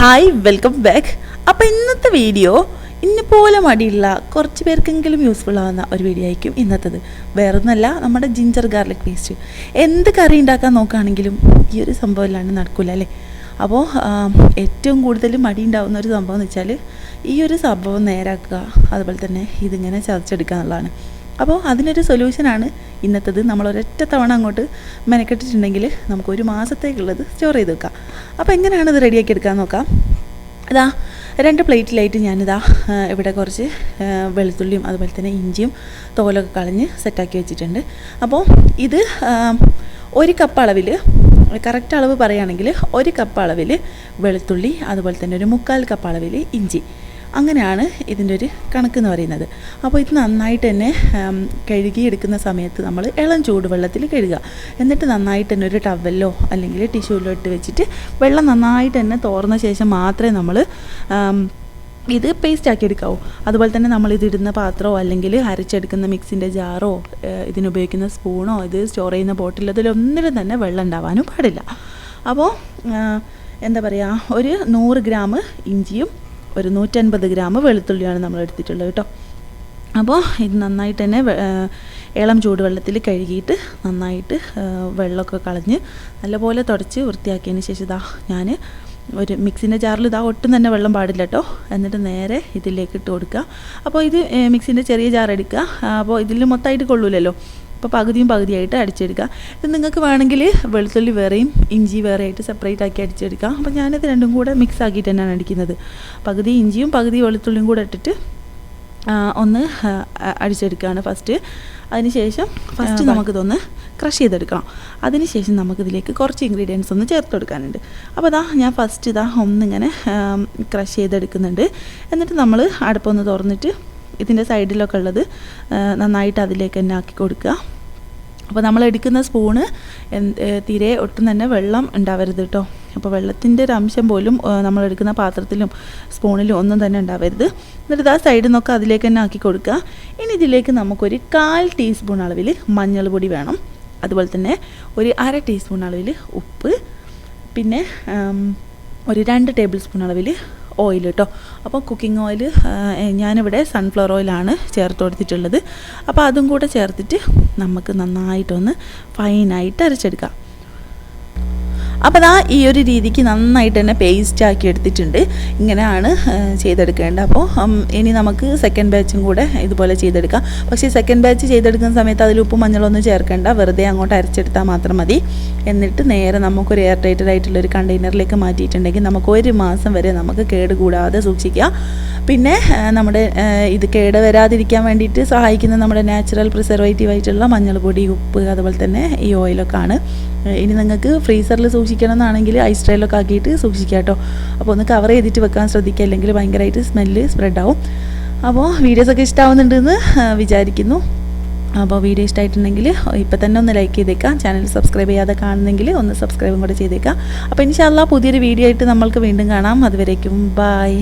Hi welcome back അപ്പോൾ ഇന്നത്തെ video ഇന്നെ പോലെ മടിയുള്ള കുറച്ച് പേർക്കെങ്കിലും യൂസ്ഫുൾ ആവുന്ന ഒരു വീഡിയോ ആയിരിക്കും ഇന്നത്തേത്. വേറൊന്നല്ല നമ്മുടെ ജിഞ്ചർ ഗാർലിക് പേസ്റ്റ് എന്ത് കറി ഉണ്ടാക്കാൻ നോക്കുകയാണെങ്കിലും ഈ ഒരു സംഭവം ഇല്ലാണ്ട് നടക്കില്ല അല്ലേ? അപ്പോൾ ഏറ്റവും കൂടുതൽ മടി ഉണ്ടാവുന്ന ഒരു സംഭവം എന്ന് വെച്ചാൽ ഈ ഒരു സംഭവം നേരാക്കുക. അതുപോലെ തന്നെ ഇതിങ്ങനെ ചതച്ചെടുക്കുക എന്നുള്ളതാണ്. അപ്പോൾ അതിനൊരു സൊല്യൂഷനാണ് ഇന്നത്തേത് നമ്മൾ ഒരൊറ്റ തവണ അങ്ങോട്ട് മെനക്കെട്ടിട്ടുണ്ടെങ്കിൽ നമുക്ക് ഒരു മാസത്തേക്കുള്ളത് സ്റ്റോർ ചെയ്ത് വെക്കാം. അപ്പോൾ എങ്ങനെയാണ് ഇത് റെഡിയാക്കി എടുക്കാൻ നോക്കാം? അതാ രണ്ട് പ്ലേറ്റിലായിട്ട് ഞാനിതാ ഇവിടെ കുറച്ച് വെളുത്തുള്ളിയും അതുപോലെ തന്നെ ഇഞ്ചിയും തോലൊക്കെ കളഞ്ഞ് സെറ്റാക്കി വെച്ചിട്ടുണ്ട്. അപ്പോൾ ഇത് ഒരു കപ്പ് അളവിൽ കറക്റ്റ് അളവ് പറയുകയാണെങ്കിൽ ഒരു കപ്പ് അളവിൽ വെളുത്തുള്ളി അതുപോലെ തന്നെ ഒരു മുക്കാൽ കപ്പ് അളവിൽ ഇഞ്ചി. അങ്ങനെയാണ് ഇതിന്റെ ഒരു കണക്ക് എന്ന് പറയുന്നത്. അപ്പോൾ ഇത് നന്നായിട്ട് തന്നെ കഴുകി കഴുകിയെടുക്കുന്ന സമയത്ത് നമ്മൾ ഇളം ചൂടുവെള്ളത്തിൽ കഴുകുക. എന്നിട്ട് നന്നായിട്ട് തന്നെ ഒരു ടവലിലോ അല്ലെങ്കിൽ ടിഷ്യൂലോ ഇട്ട് വെച്ചിട്ട് വെള്ളം നന്നായിട്ട് തന്നെ തോർന്ന ശേഷം മാത്രമേ നമ്മൾ ഇത് പേസ്റ്റ് ആക്കി എടുക്കാവൂ. അതുപോലെ തന്നെ നമ്മൾ ഇത് ഇടുന്ന പാത്രമോ അല്ലെങ്കിൽ അരച്ചെടുക്കുന്ന മിക്സിന്റെ ജാറോ ഇതിനുപയോഗിക്കുന്ന സ്പൂണോ ഇത് സ്റ്റോർ ചെയ്യുന്ന ബോട്ടിൽ അതിലൊന്നിലും തന്നെ വെള്ളം ഉണ്ടാവാനും പാടില്ല. അപ്പോൾ എന്താ പറയുക ഒരു നൂറ് ഗ്രാം ഇഞ്ചിയും ഒരു നൂറ്റൻപത് ഗ്രാം വെളുത്തുള്ളിയാണ് നമ്മൾ എടുത്തിട്ടുള്ളത് കേട്ടോ. അപ്പോൾ ഇത് നന്നായിട്ട് തന്നെ ഇളം ചൂടുവെള്ളത്തിൽ കഴുകിയിട്ട് നന്നായിട്ട് വെള്ളമൊക്കെ കളഞ്ഞ് നല്ലപോലെ തുടച്ച് വൃത്തിയാക്കിയതിന് ശേഷം ഇതാ ഞാൻ ഒരു മിക്സിന്റെ ജാറിൽ ഇതാ ഒട്ടും തന്നെ വെള്ളം പാടില്ല കേട്ടോ. എന്നിട്ട് നേരെ ഇതിലേക്ക് ഇട്ട് കൊടുക്കുക. അപ്പോൾ ഇത് മിക്സിന്റെ ചെറിയ ജാർ എടുക്കുക. അപ്പോൾ ഇതിൽ മൊത്തമായിട്ട് കൊള്ളൂലല്ലോ. അപ്പോൾ പകുതിയും പകുതിയായിട്ട് അടിച്ചെടുക്കുക. ഇത് നിങ്ങൾക്ക് വേണമെങ്കിൽ വെളുത്തുള്ളി വേറെയും ഇഞ്ചി വേറെ ആയിട്ട് സെപ്പറേറ്റ് ആക്കി അടിച്ചെടുക്കാം. അപ്പോൾ ഞാനിത് രണ്ടും കൂടെ മിക്സ് ആക്കിയിട്ട് തന്നെയാണ് അടിക്കുന്നത്. പകുതി ഇഞ്ചിയും പകുതി വെളുത്തുള്ളിയും കൂടെ ഇട്ടിട്ട് ഒന്ന് അടിച്ചെടുക്കുകയാണ് ഫസ്റ്റ് അതിനുശേഷം ഫസ്റ്റ് നമുക്കിതൊന്ന് ക്രഷ് ചെയ്തെടുക്കണം. അതിനുശേഷം നമുക്കിതിലേക്ക് കുറച്ച് ഇൻഗ്രീഡിയൻസ് ഒന്ന് ചേർത്ത് കൊടുക്കാനുണ്ട്. അപ്പോൾ ഇതാ ഞാൻ ഫസ്റ്റ് ഇതാ ഒന്നിങ്ങനെ ക്രഷ് ചെയ്തെടുക്കുന്നുണ്ട്. എന്നിട്ട് നമ്മൾ അടുപ്പൊന്ന് തുറന്നിട്ട് ഇതിന്റെ സൈഡിലൊക്കെ ഉള്ളത് നന്നായിട്ട് അതിലേക്ക് തന്നെ ആക്കി കൊടുക്കുക. അപ്പോൾ നമ്മൾ എടുക്കുന്ന സ്പൂണ് തീരെ ഒട്ടും തന്നെ വെള്ളം ഉണ്ടാവരുത് കേട്ടോ അപ്പോൾ വെള്ളത്തിന്റെ ഒരു അംശം പോലും നമ്മൾ എടുക്കുന്ന പാത്രത്തിലും സ്പൂണിലും ഒന്നും തന്നെ ഉണ്ടാവരുത്. എന്നിട്ട് ആ സൈഡിൽ നിന്നൊക്കെ അതിലേക്ക് തന്നെ ആക്കി കൊടുക്കുക. ഇനി ഇതിലേക്ക് നമുക്കൊരു കാൽ ടീസ്പൂൺ അളവിൽ മഞ്ഞൾ പൊടി വേണം. അതുപോലെ തന്നെ ഒരു അര ടീസ്പൂൺ അളവിൽ ഉപ്പ്. പിന്നെ ഒരു രണ്ട് ടേബിൾ സ്പൂൺ അളവിൽ ഓയിൽ കേട്ടോ അപ്പോൾ കുക്കിംഗ് ഓയിൽ ഞാനിവിടെ സൺഫ്ലവർ ഓയിലാണ് ചേർത്ത് കൊടുത്തിട്ടുള്ളത്. അപ്പോൾ അതും കൂടെ ചേർത്തിട്ട് നമുക്ക് നന്നായിട്ടൊന്ന് ഫൈനായിട്ട് അരച്ചെടുക്കാം. അപ്പോൾ അതാ ഈ ഒരു രീതിക്ക് നന്നായിട്ട് തന്നെ പേസ്റ്റ് ആക്കി എടുത്തിട്ടുണ്ട്. ഇങ്ങനെയാണ് ചെയ്തെടുക്കേണ്ടത്. അപ്പോൾ ഇനി നമുക്ക് സെക്കൻഡ് ബാച്ചും കൂടെ ഇതുപോലെ ചെയ്തെടുക്കാം. പക്ഷേ സെക്കൻഡ് ബാച്ച് ചെയ്തെടുക്കുന്ന സമയത്ത് അതിൽ ഉപ്പും മഞ്ഞളൊന്നും ചേർക്കേണ്ട. വെറുതെ അങ്ങോട്ട് അരച്ചെടുത്താൽ മാത്രം മതി. എന്നിട്ട് നേരെ നമുക്കൊരു എയർ ടൈറ്റഡ് ആയിട്ടുള്ള ഒരു കണ്ടെയ്നറിലേക്ക് മാറ്റിയിട്ടുണ്ടെങ്കിൽ നമുക്ക് ഒരു മാസം വരെ നമുക്ക് കേട് കൂടാതെ സൂക്ഷിക്കാം. പിന്നെ നമ്മുടെ ഇത് കേട് വരാതിരിക്കാൻ വേണ്ടിയിട്ട് സഹായിക്കുന്ന നമ്മുടെ നാച്ചുറൽ പ്രിസർവേറ്റീവ് ആയിട്ടുള്ള മഞ്ഞൾപ്പൊടി ഉപ്പ് അതുപോലെ തന്നെ ഈ ഓയിലൊക്കെ ആണ് ഇനി നിങ്ങൾക്ക് ഫ്രീസറിൽ സൂക്ഷിക്കണം എന്നാണെങ്കിൽ ഐസ് ട്രേയിലൊക്കെ ആക്കിയിട്ട് സൂക്ഷിക്കുക കേട്ടോ. അപ്പോൾ ഒന്ന് കവർ ചെയ്തിട്ട് വെക്കാൻ ശ്രദ്ധിക്കുക. അല്ലെങ്കിൽ ഭയങ്കരമായിട്ട് സ്മെല്ല് സ്പ്രെഡ് ആവും. അപ്പോൾ വീഡിയോസൊക്കെ ഇഷ്ടമാവുന്നുണ്ടെന്ന് വിചാരിക്കുന്നു. അപ്പോൾ വീഡിയോ ഇഷ്ടമായിട്ടുണ്ടെങ്കിൽ ഇപ്പം തന്നെ ഒന്ന് ലൈക്ക് ചെയ്തേക്കാം ചാനൽ സബ്സ്ക്രൈബ് ചെയ്യാതെ കാണുന്നെങ്കിൽ ഒന്ന് സബ്സ്ക്രൈബും കൂടെ ചെയ്തേക്കാം അപ്പോൾ ഇൻഷാല്ല പുതിയൊരു വീഡിയോ ആയിട്ട് നമ്മൾക്ക് വീണ്ടും കാണാം. അതുവരേക്കും ബായ്